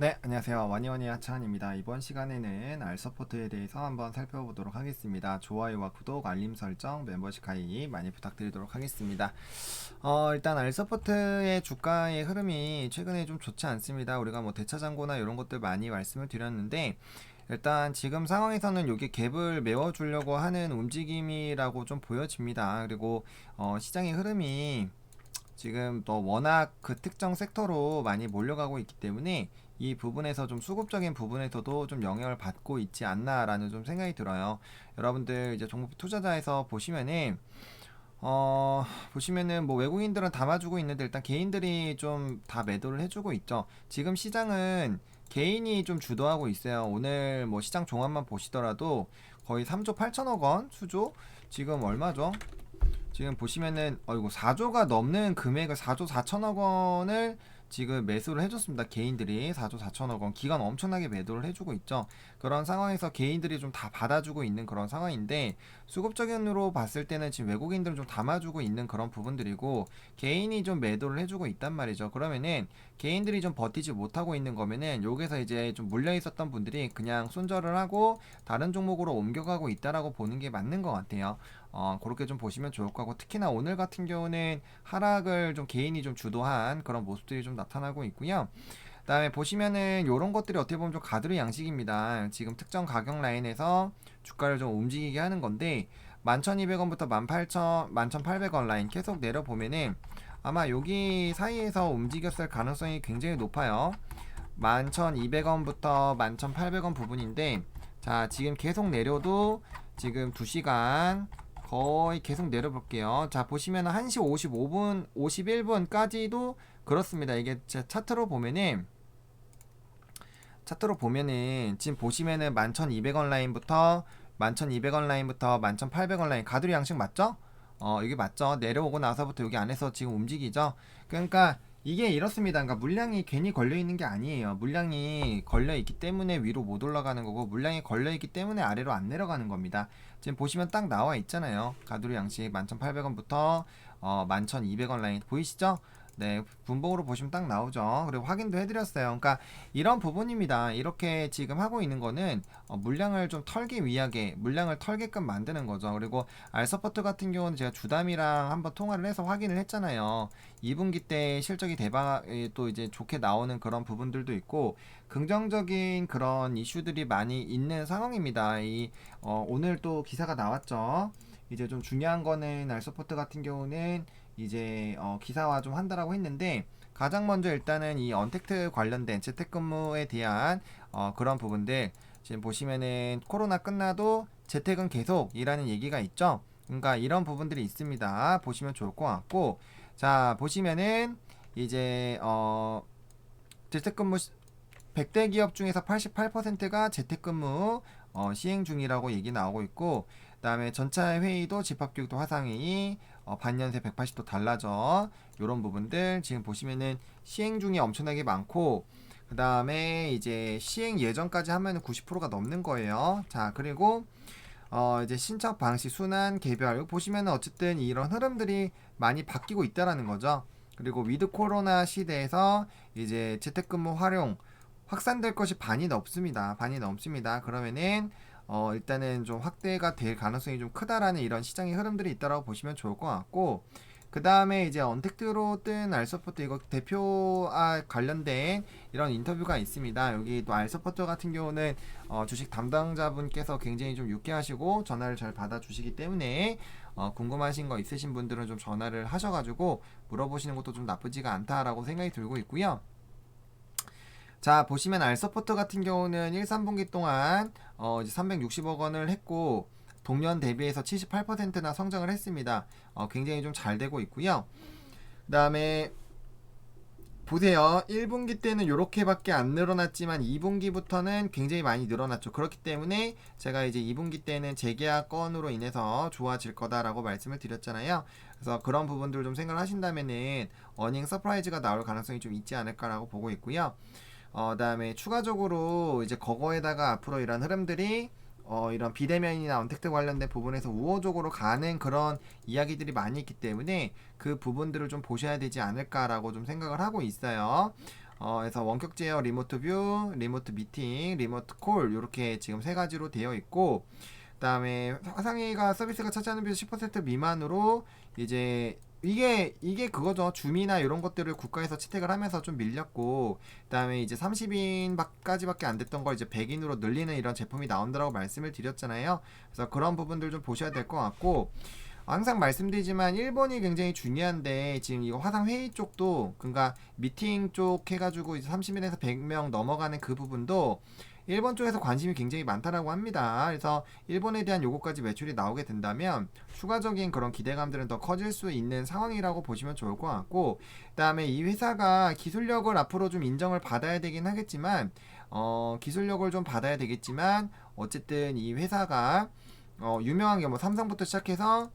네, 안녕하세요. 와니와니 하찬입니다. 이번 시간에는 알 서포트에 대해서 한번 살펴보도록 하겠습니다. 좋아요와 구독, 알림 설정, 멤버십 가입 많이 부탁드리도록 하겠습니다. 어, 일단 알 서포트의 주가의 흐름이 최근에 좀 좋지 않습니다. 우리가 뭐 대차장고나 이런 것들 많이 말씀을 드렸는데 일단 지금 상황에서는 이게 갭을 메워주려고 하는 움직임이라고 좀 보여집니다. 그리고 어, 시장의 흐름이 지금 또 워낙 그 특정 섹터로 많이 몰려가고 있기 때문에 이 부분에서 좀 수급적인 부분에서도 좀 영향을 받고 있지 않나라는 좀 생각이 들어요. 여러분들 이제 종목 투자자에서 보시면은 어 보시면은 뭐 외국인들은 담아주고 있는데 일단 개인들이 좀 다 매도를 해주고 있죠. 지금 시장은 개인이 좀 주도하고 있어요. 오늘 뭐 시장 종합만 보시더라도 거의 3조 8천억 원 수조 지금 얼마죠? 지금 보시면은 어이구 4조가 넘는 금액을 4조 4천억 원을 지금 매수를 해줬습니다. 개인들이 4조 4천억 원 기간 엄청나게 매도를 해주고 있죠. 그런 상황에서 개인들이 좀 다 받아주고 있는 그런 상황인데 수급적인으로 봤을 때는 지금 외국인들은 좀 담아주고 있는 그런 부분들이고 개인이 좀 매도를 해주고 있단 말이죠. 그러면은 개인들이 좀 버티지 못하고 있는 거면은 여기서 이제 좀 물려 있었던 분들이 그냥 손절을 하고 다른 종목으로 옮겨가고 있다라고 보는 게 맞는 것 같아요. 어, 그렇게 좀 보시면 좋을 것 같고 특히나 오늘 같은 경우는 하락을 좀 개인이 좀 주도한 그런 모습들이 좀 나타나고 있고요. 그다음에 보시면은 이런 것들이 어떻게 보면 좀 가두리 양식입니다. 지금 특정 가격 라인에서 주가를 좀 움직이게 하는 건데 11,200원부터 18,000, 11,800원 라인 계속 내려보면은 아마 여기 사이에서 움직였을 가능성이 굉장히 높아요. 11,200원부터 11,800원 부분인데 자 지금 계속 내려도 지금 2시간 거의 계속 내려볼게요. 자 보시면 1시 55분 51분까지도 그렇습니다. 이게 제 차트로 보면은 차트로 보면은 지금 보시면은 11,200원 라인부터 11,200원 라인부터 11,800원 라인 가두리 양식 맞죠? 어 이게 맞죠? 내려오고 나서부터 여기 안에서 지금 움직이죠? 그러니까 이게 이렇습니다. 그러니까 물량이 괜히 걸려 있는 게 아니에요. 물량이 걸려 있기 때문에 위로 못 올라가는 거고 물량이 걸려 있기 때문에 아래로 안 내려가는 겁니다. 지금 보시면 딱 나와 있잖아요. 가두리 양식 11,800원부터 어 11,200원 라인 보이시죠? 네, 분봉으로 보시면 딱 나오죠. 그리고 확인도 해드렸어요. 그러니까 이런 부분입니다. 이렇게 지금 하고 있는 거는 어, 물량을 좀 털기 위하게 물량을 털게끔 만드는 거죠. 그리고 알서포트 같은 경우는 제가 주담이랑 한번 통화를 해서 확인을 했잖아요. 2분기 때 실적이 대박 또 이제 좋게 나오는 그런 부분들도 있고 긍정적인 그런 이슈들이 많이 있는 상황입니다. 이 어, 오늘 또 기사가 나왔죠. 이제 좀 중요한 거는 알서포트 같은 경우는 이제 어, 기사화 좀 한다라고 했는데 가장 먼저 일단은 이 언택트 관련된 재택근무에 대한 어, 그런 부분들 지금 보시면은 코로나 끝나도 재택은 계속이라는 얘기가 있죠. 그러니까 이런 부분들이 있습니다. 보시면 좋을 것 같고 자 보시면은 이제 어 재택근무 100대 기업 중에서 88%가 재택근무 어, 시행 중이라고 얘기 나오고 있고 그다음에 전차 회의도 집합교육도 화상회의 어, 반년새 180도 달라져 이런 부분들 지금 보시면은 시행 중이 엄청나게 많고 그 다음에 이제 시행 예정까지 하면은 90%가 넘는 거예요. 자 그리고 어 이제 신청 방식 순환 개별 보시면은 어쨌든 이런 흐름들이 많이 바뀌고 있다라는 거죠. 그리고 위드 코로나 시대에서 이제 재택근무 활용 확산될 것이 반이 넘습니다. 반이 넘습니다. 그러면은 어 일단은 좀 확대가 될 가능성이 좀 크다라는 이런 시장의 흐름들이 있다라고 보시면 좋을 것 같고 그 다음에 이제 언택트로 뜬 알서포트 이거 대표와 관련된 이런 인터뷰가 있습니다. 여기 또 알서포트 같은 경우는 어 주식 담당자분께서 굉장히 좀 유쾌하시고 전화를 잘 받아주시기 때문에 어 궁금하신 거 있으신 분들은 좀 전화를 하셔가지고 물어보시는 것도 좀 나쁘지가 않다라고 생각이 들고 있고요. 자 보시면 알서포트 같은 경우는 1, 3분기 동안 어 이제 360억 원을 했고 동년 대비해서 78%나 성장을 했습니다. 어 굉장히 좀 잘 되고 있고요. 그 다음에 보세요. 1분기 때는 이렇게밖에 안 늘어났지만 2분기부터는 굉장히 많이 늘어났죠. 그렇기 때문에 제가 이제 2분기 때는 재계약 건으로 인해서 좋아질 거다라고 말씀을 드렸잖아요. 그래서 그런 부분들 좀 생각을 하신다면은 어닝 서프라이즈가 나올 가능성이 좀 있지 않을까라고 보고 있고요. 어, 다음에 추가적으로 이제 거거에다가 앞으로 이런 흐름들이 어, 이런 비대면이나 언택트 관련된 부분에서 우호적으로 가는 그런 이야기들이 많이 있기 때문에 그 부분들을 좀 보셔야 되지 않을까라고 좀 생각을 하고 있어요. 어, 그래서 원격 제어, 리모트 뷰, 리모트 미팅, 리모트 콜 이렇게 지금 세 가지로 되어 있고 그다음에 화상회의가 서비스가 차지하는 비율 10% 미만으로 이제 이게 이게 그거죠 줌이나 이런 것들을 국가에서 채택을 하면서 좀 밀렸고 그다음에 이제 30인까지밖에 안 됐던 걸 이제 100인으로 늘리는 이런 제품이 나온다라고 말씀을 드렸잖아요. 그래서 그런 부분들 좀 보셔야 될 것 같고 항상 말씀드리지만 일본이 굉장히 중요한데 지금 이거 화상 회의 쪽도 그러니까 미팅 쪽 해가지고 이제 30인에서 100명 넘어가는 그 부분도 일본 쪽에서 관심이 굉장히 많다라고 합니다. 그래서 일본에 대한 요거까지 매출이 나오게 된다면 추가적인 그런 기대감들은 더 커질 수 있는 상황이라고 보시면 좋을 것 같고 그다음에 이 회사가 기술력을 앞으로 좀 인정을 받아야 되긴 하겠지만 어, 기술력을 좀 받아야 되겠지만 어쨌든 이 회사가 어, 유명한 게 뭐 삼성부터 시작해서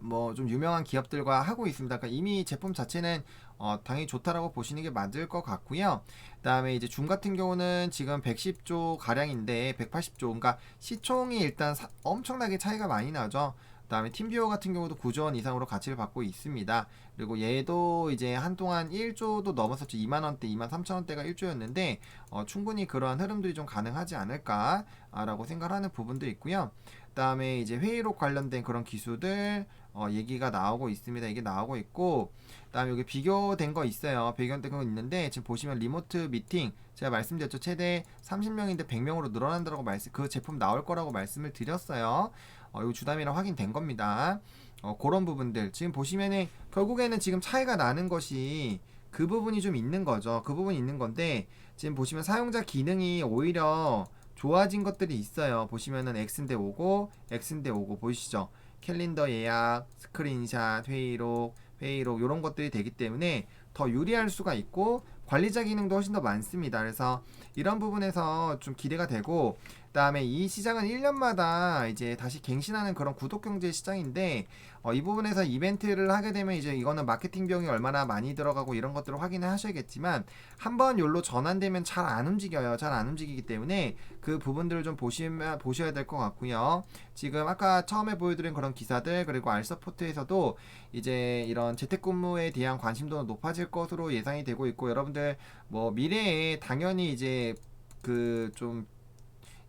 뭐 좀 유명한 기업들과 하고 있습니다. 그러니까 이미 제품 자체는 어, 당연히 좋다라고 보시는 게 맞을 것 같고요. 그다음에 이제 줌 같은 경우는 지금 110조 가량인데 180조, 그러니까 시총이 일단 사- 엄청나게 차이가 많이 나죠. 그다음에 팀비오 같은 경우도 9조 원 이상으로 가치를 받고 있습니다. 그리고 얘도 이제 한동안 1조도 넘었었죠. 2만 원대, 2만 3천 원대가 1조였는데 어, 충분히 그러한 흐름들이 좀 가능하지 않을까라고 생각하는 부분도 있고요. 그다음에 이제 회의록 관련된 그런 기수들 어, 얘기가 나오고 있습니다. 이게 나오고 있고 그다음에 여기 비교된 거 있어요. 비교된 거 있는데 지금 보시면 리모트 미팅 제가 말씀드렸죠. 최대 30명인데 100명으로 늘어난다고 말씀 그 제품 나올 거라고 말씀을 드렸어요. 어, 이거 주담이랑 확인된 겁니다. 어, 그런 부분들 지금 보시면은 결국에는 지금 차이가 나는 것이 그 부분이 좀 있는 거죠. 그 부분이 있는 건데 지금 보시면 사용자 기능이 오히려 좋아진 것들이 있어요. 보시면은 X인데 오고 X인데 오고 보이시죠? 캘린더 예약, 스크린샷, 회의록, 회의록 이런 것들이 되기 때문에 더 유리할 수가 있고 관리자 기능도 훨씬 더 많습니다. 그래서 이런 부분에서 좀 기대가 되고 그다음에 이 시장은 1년마다 이제 다시 갱신하는 그런 구독 경제 시장인데 어, 이 부분에서 이벤트를 하게 되면 이제 이거는 마케팅 비용이 얼마나 많이 들어가고 이런 것들을 확인을 하셔야겠지만 한번 요로 전환되면 잘 안 움직여요. 잘 안 움직이기 때문에 그 부분들을 좀 보시면 보셔야 될 것 같고요. 지금 아까 처음에 보여드린 그런 기사들 그리고 알서포트에서도 이제 이런 재택근무에 대한 관심도는 높아질 것으로 예상이 되고 있고 여러분들 뭐 미래에 당연히 이제 그좀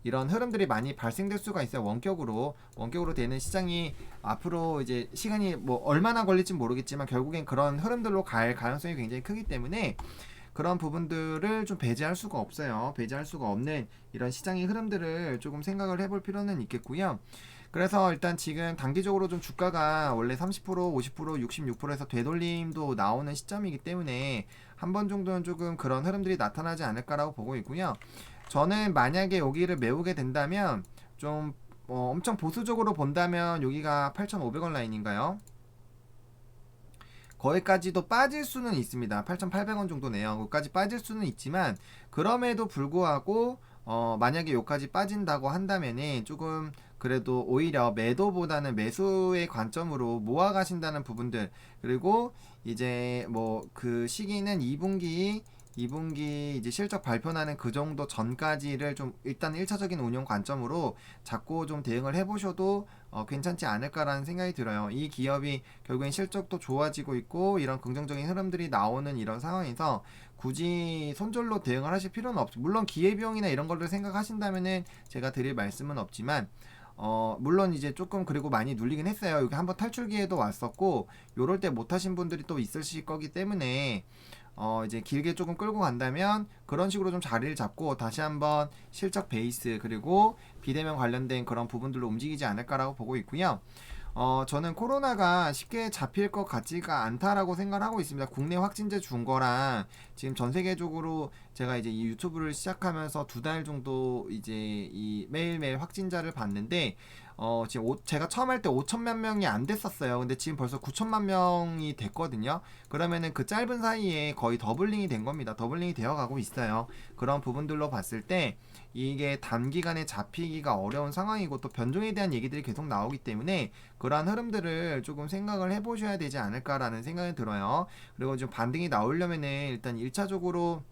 이런 흐름들이 많이 발생될 수가 있어요. 원격으로 원격으로 되는 시장이 앞으로 이제 시간이 뭐 얼마나 걸릴지 모르겠지만 결국엔 그런 흐름들로 갈 가능성이 굉장히 크기 때문에 그런 부분들을 좀 배제할 수가 없어요. 배제할 수가 없는 이런 시장의 흐름들을 조금 생각을 해볼 필요는 있겠고요. 그래서 일단 지금 단기적으로 좀 주가가 원래 30%, 50%, 66%에서 되돌림도 나오는 시점이기 때문에 한 번 정도는 조금 그런 흐름들이 나타나지 않을까라고 보고 있고요. 저는 만약에 여기를 메우게 된다면 좀 어, 엄청 보수적으로 본다면 여기가 8,500원 라인인가요? 거기까지도 빠질 수는 있습니다. 8,800원 정도네요. 거기까지 빠질 수는 있지만 그럼에도 불구하고 어, 만약에 여기까지 빠진다고 한다면은 조금 그래도 오히려 매도보다는 매수의 관점으로 모아 가신다는 부분들 그리고 이제 뭐 그 시기는 2분기 2분기 이제 실적 발표나는 그 정도 전까지를 좀 일단 1차적인 운용 관점으로 잡고 좀 대응을 해보셔도 어, 괜찮지 않을까라는 생각이 들어요. 이 기업이 결국엔 실적도 좋아지고 있고 이런 긍정적인 흐름들이 나오는 이런 상황에서 굳이 손절로 대응을 하실 필요는 없죠. 물론 기회비용이나 이런 걸로 생각하신다면은 제가 드릴 말씀은 없지만 어, 물론 이제 조금 그리고 많이 눌리긴 했어요. 여기 한번 탈출기에도 왔었고, 요럴 때 못하신 분들이 또 있으실 거기 때문에, 어, 이제 길게 조금 끌고 간다면, 그런 식으로 좀 자리를 잡고, 다시 한번 실적 베이스, 그리고 비대면 관련된 그런 부분들로 움직이지 않을까라고 보고 있고요. 어, 저는 코로나가 쉽게 잡힐 것 같지가 않다라고 생각을 하고 있습니다. 국내 확진자 준 거랑 지금 전 세계적으로 제가 이제 이 유튜브를 시작하면서 두 달 정도 이제 이 매일매일 확진자를 봤는데 어, 지금 오- 제가 처음 할 때 5천만 명이 안 됐었어요. 근데 지금 벌써 9천만 명이 됐거든요. 그러면은 그 짧은 사이에 거의 더블링이 된 겁니다. 더블링이 되어 가고 있어요. 그런 부분들로 봤을 때 이게 단기간에 잡히기가 어려운 상황이고 또 변종에 대한 얘기들이 계속 나오기 때문에 그러한 흐름들을 조금 생각을 해 보셔야 되지 않을까라는 생각이 들어요. 그리고 좀 반등이 나오려면은 일단 1차적으로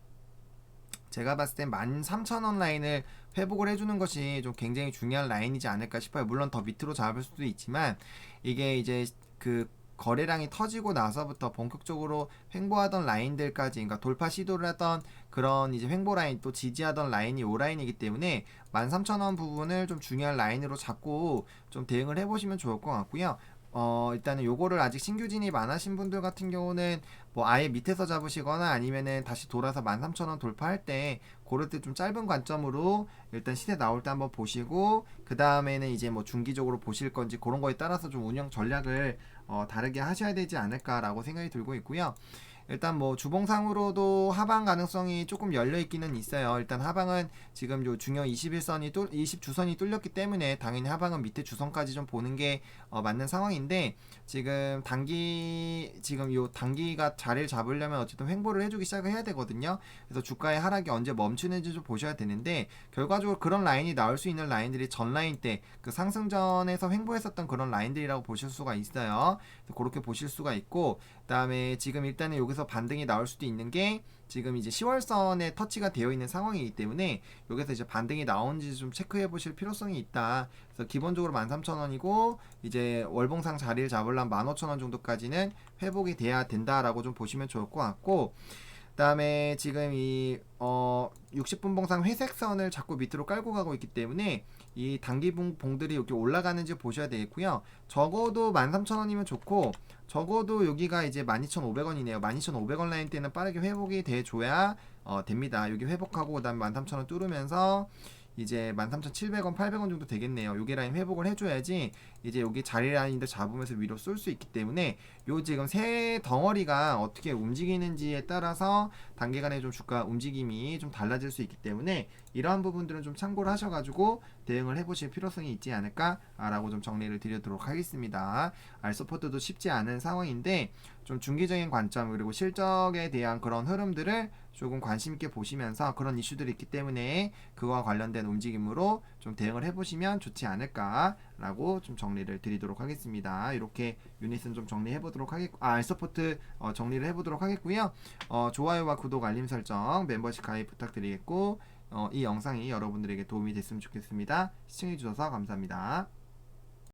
제가 봤을 땐 13,000원 라인을 회복을 해주는 것이 좀 굉장히 중요한 라인이지 않을까 싶어요. 물론 더 밑으로 잡을 수도 있지만 이게 이제 그 거래량이 터지고 나서부터 본격적으로 횡보하던 라인들까지 그러니까 돌파 시도를 했던 그런 이제 횡보 라인 또 지지하던 라인이 오 라인이기 때문에 13,000원 부분을 좀 중요한 라인으로 잡고 좀 대응을 해보시면 좋을 것 같고요. 어 일단은 요거를 아직 신규 진입 안 하신 분들 같은 경우는 뭐 아예 밑에서 잡으시거나 아니면은 다시 돌아서 13,000원 돌파할 때 그럴 때 좀 짧은 관점으로 일단 시세 나올 때 한번 보시고 그 다음에는 이제 뭐 중기적으로 보실 건지 그런 거에 따라서 좀 운영 전략을 어 다르게 하셔야 되지 않을까라고 생각이 들고 있고요. 일단 뭐 주봉상으로도 하방 가능성이 조금 열려 있기는 있어요. 일단 하방은 지금 요 중요 21선이 뚫 20주선이 뚫렸기 때문에 당연히 하방은 밑에 주선까지 좀 보는 게 어, 맞는 상황인데 지금 단기 지금 요 단기가 자리를 잡으려면 어쨌든 횡보를 해주기 시작을 해야 되거든요. 그래서 주가의 하락이 언제 멈추는지 좀 보셔야 되는데 결과적으로 그런 라인이 나올 수 있는 라인들이 전 라인 때 그 상승전에서 횡보했었던 그런 라인들이라고 보실 수가 있어요. 그렇게 보실 수가 있고 그다음에 지금 일단은 여기서 반등이 나올 수도 있는 게 지금 이제 10월선에 터치가 되어 있는 상황이기 때문에 여기서 이제 반등이 나오는지 좀 체크해 보실 필요성이 있다. 그래서 기본적으로 13,000원이고 이제 월봉상 자리를 잡으려면 15,000원 정도까지는 회복이 돼야 된다라고 좀 보시면 좋을 것 같고 그다음에 지금 이 어 60분 봉상 회색 선을 자꾸 밑으로 깔고 가고 있기 때문에 이 단기 봉, 봉들이 여기 올라가는지 보셔야 되겠고요. 적어도 13,000원이면 좋고 적어도 여기가 이제 12,500원이네요. 12,500원 라인 때는 빠르게 회복이 돼 줘야 어, 됩니다. 여기 회복하고 그다음에 13,000원 뚫으면서 이제 13,700원, 800원 정도 되겠네요. 요게 라인 회복을 해줘야지 이제 여기 자리 라인들 잡으면서 위로 쏠 수 있기 때문에 요 지금 새 덩어리가 어떻게 움직이는지에 따라서 단기간에 좀 주가 움직임이 좀 달라질 수 있기 때문에 이러한 부분들은 좀 참고를 하셔가지고 대응을 해보실 필요성이 있지 않을까라고 좀 정리를 드리도록 하겠습니다. 알서포트도 쉽지 않은 상황인데 좀 중기적인 관점 그리고 실적에 대한 그런 흐름들을 조금 관심 있게 보시면서 그런 이슈들이 있기 때문에 그와 관련된 움직임으로 좀 대응을 해보시면 좋지 않을까라고 좀 정리를 드리도록 하겠습니다. 이렇게 유닛은 좀 정리해 보도록 하겠고, 아, 알서포트 어, 정리를 해보도록 하겠고요. 어, 좋아요와 구독, 알림 설정, 멤버십 가입 부탁드리겠고, 어, 이 영상이 여러분들에게 도움이 됐으면 좋겠습니다. 시청해주셔서 감사합니다.